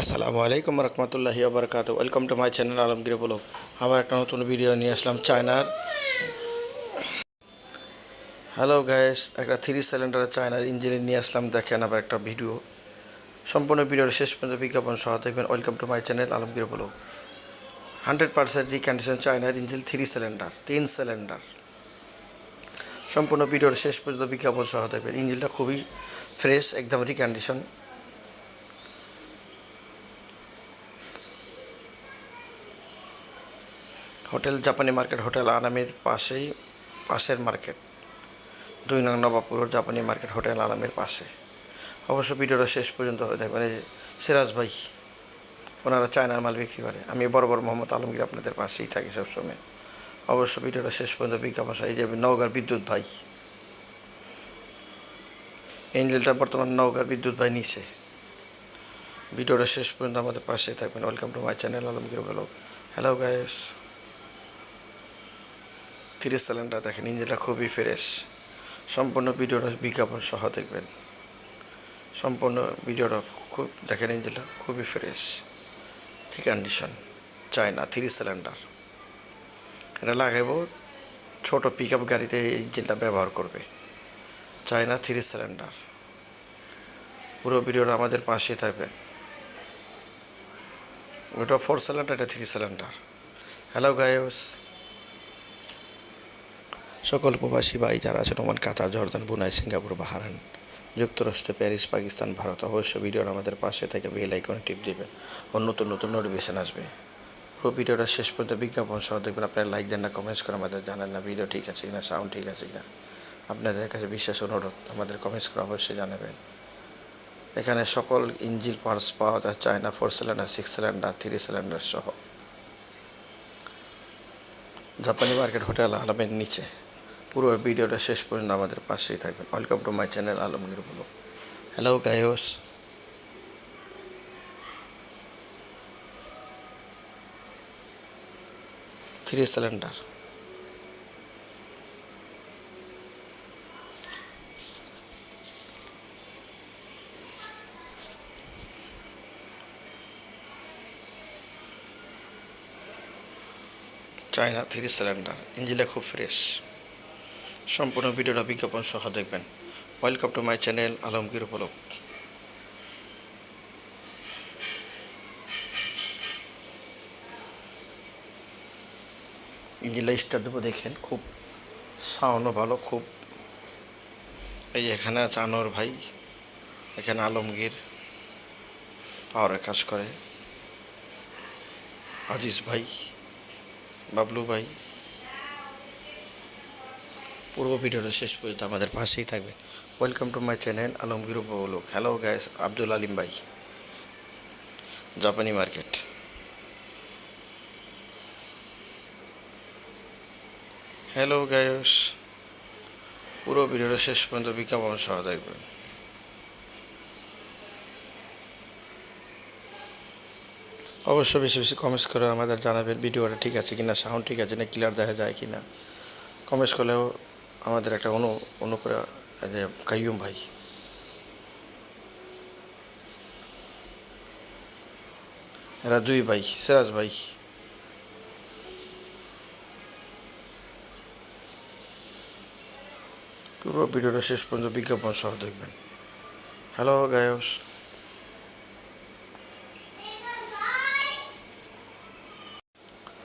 আসসালামু আলাইকুম রহমতুল্লাহি আবরকাত welcome to my channel Alamgir blog আবার একটা নতুন ভিডিও নিয়ে আসলাম চায়নার হ্যালো গাইস একটা থ্রি সিলিন্ডার চায়নার ইঞ্জিনিয়ার নিয়ে আসলাম। দেখেন আবার একটা ভিডিও সম্পূর্ণ ভিডিওর শেষ পর্যন্ত বিজ্ঞাপন সহ দেখবেন। Welcome to my channel Alamgir blog hundred percent recondition চায়নার ইঞ্জিন থ্রি সিলিন্ডার তিন সিলিন্ডার সম্পূর্ণ ভিডিওর শেষ পর্যন্ত বিজ্ঞাপন সহ দেখবেন। ইঞ্জিনটা খুবই ফ্রেশ একদম রিকন্ডিশন হোটেল, জাপানি মার্কেট হোটেল আনামের পাশেই, পাশের মার্কেট। দুই নং নবাবপুর জাপানি মার্কেট হোটেল আনামের পাশে। অবশ্য ভিডিওটা শেষ পর্যন্ত দেখবেন এই সিরাজ ভাই, ওনারা চায়নার মাল বিক্রি করে। আমি বড় মোহাম্মদ আলমগীর আপনাদের পাশেই থাকি সবসময়। অবশ্য ভিডিওটা শেষ পর্যন্ত বিজ্ঞাপন এই যে নওগাঁর বিদ্যুৎ ভাই। এঞ্জেলটা বর্তমান নওগাঁর বিদ্যুৎ ভাই নিচে। ভিডিওটা শেষ পর্যন্ত আমাদের পাশে থাকবেন। Welcome to my channel Alamgir blog. Hello guys তিরিশ সিলিন্ডার দেখেন ইঞ্জিনটা খুবই ফ্রেশ সম্পূর্ণ ভিডিওটা বিজ্ঞাপন সহ দেখবেন। সম্পূর্ণ ভিডিওটা খুব, দেখেন ইঞ্জিনটা খুবই ফ্রেশ ঠিক কন্ডিশন চায়না থ্রি সিলিন্ডার এটা লাগাইব, ছোট পিক আপ গাড়িতে ইঞ্জিনটা ব্যবহার করবে। চায়না থ্রি সিলিন্ডার পুরো ভিডিওটা আমাদের পাশে থাকবেন। ওটা ফোর সিলিন্ডার এটা থ্রি সিলিন্ডার হ্যালো গাইস সকল প্রবাসী ভাই যারা আছেন Oman Qatar, Jordan, Brunei, Singapore Bahrain যুক্তরাষ্ট্র, প্যারিস, পাকিস্তান, ভারত, অবশ্য ভিডিওর আমাদের পাশে থেকে বেল আইকনে টিপ দেবেন ও নতুন নতুন নোটিফিকেশান আসবে। পুরো ভিডিওটা শেষ পর্যন্ত বিজ্ঞাপন সহ দেখবেন। আপনারা লাইক দেন না কমেন্টস করে আমাদের জানান না ভিডিও ঠিক আছে কিনা সাউন্ড ঠিক আছে কিনা। আপনাদের কাছে বিশ্বাস অনুরোধ, আমাদের কমেন্টস করে অবশ্যই জানাবেন। এখানে সকল ইঞ্জিন পার্টস পাওয়া যায়, China four cylinder six cylinder three cylinder সহ। জাপানি মার্কেট হোটেল আলমের নিচে। পুরো ভিডিওটা শেষ পর্যন্ত আমাদের পাশেই থাকবেন। Welcome to my channel Alamgir বলো hello guys three cylinder China three cylinder ইঞ্জিনটা খুব ফ্রেশ সম্পূর্ণ ভিডিওটা বিজ্ঞাপন সহ দেখবেন। Welcome to my channel Alamgir উপলক star দেবো দেখেন, খুব সাউন্ডও ভালো, খুব। এই এখানে আছে ভাই, এখানে আলমগীর পাওয়ারে কাজ করে। আজিজ ভাই, বাবলু ভাই। পুরো ভিডিওটা শেষ পর্যন্ত আমাদের পাশেই থাকবে welcome to my channel Alamgir উপলোক hello guys Abdul Alim ভাই জাপানি মার্কেট হ্যালো গ্যাস পুরো ভিডিওটা শেষ পর্যন্ত বিজ্ঞাপন সহ দেখবেন অবশ্য বেশি বেশি কমেন্টস করে আমাদের জানাবেন, ভিডিওটা ঠিক আছে কিনা সাউন্ড ঠিক আছে না ক্লিয়ার দেখা যায় কিনা। কমেন্টস করলেও আমাদের একটা অনু অনুপ্রেরণা যে কাইয়ুম ভাই। এরা দুই ভাই, সিরাজ ভাই। পুরো ভিডিওটা শেষ পর্যন্ত বিজ্ঞাপন সহ দেখবেন। হ্যালো গায়স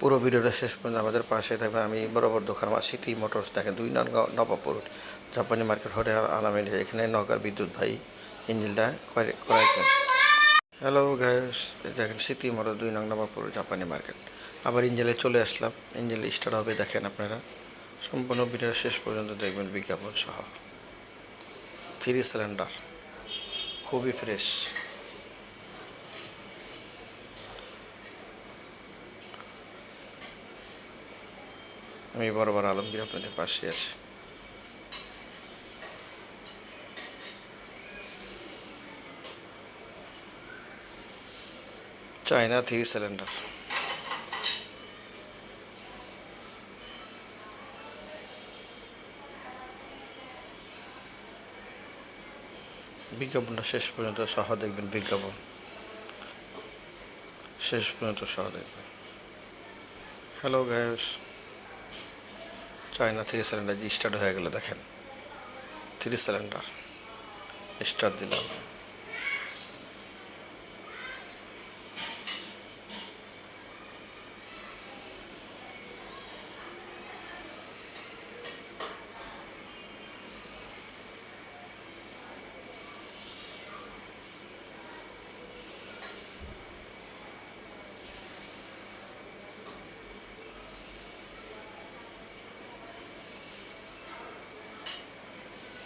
পুরো ভিডিওটা শেষ পর্যন্ত আমাদের পাশে থাকবে আমি বরাবর দোকান আমার সিটি মোটরস দেখেন, দুই নং নবাবপুর, জাপানি মার্কেট, হোটেল আলামের এখানে নগার বিদ্যুৎ ভাই, ইঞ্জিনটা ক্রয় হ্যালো গ্যাস দেখেন সিটি মোটর দুই নং নবাবপুর, জাপানি মার্কেট। আবার ইঞ্জিনে চলে আসলাম। ইঞ্জিনে স্টার্ট হবে, দেখেন আপনারা। সম্পূর্ণ ভিডিও শেষ পর্যন্ত দেখবেন, বিজ্ঞাপন সহ। থ্রি সিলিন্ডার খুবই ফ্রেশ আমি বরাবর আলমগীর আপনাদের পাশে আছি। China three cylinder. বিজ্ঞাপনটা শেষ পর্যন্ত সহ দেখবেন, বিজ্ঞাপন। শেষ পর্যন্ত সহ দেখবেন। Hello guys China three cylinder start হয়ে গেলে দেখেন। থ্রি সিলিন্ডার স্টার্ট দিলাম।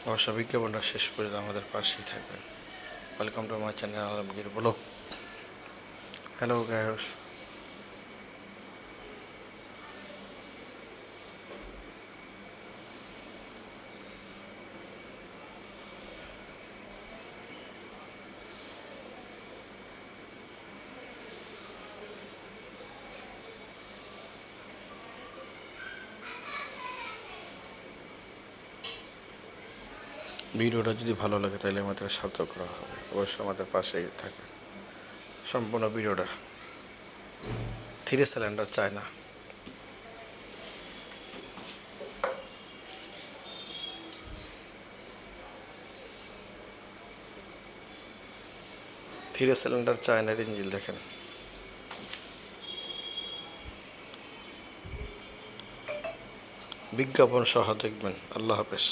অবশ্য বিজ্ঞাপনটা শেষ পর্যন্ত আমাদের পাশেই থাকবেন। Welcome to my channel Alamgir blog hello guys ভিডিওটা যদি ভালো লাগে তাহলে আমাদের সার্থক করা হবে। অবশ্যই আমাদের পাশেই থাকবেন সম্পূর্ণ ভিডিওটা থ্রি সিলিন্ডার চায় না। থ্রি সিলিন্ডার চায়নার ইঞ্জিল দেখেন। বিজ্ঞাপন সহ দেখবেন। আল্লাহ হাফেজ।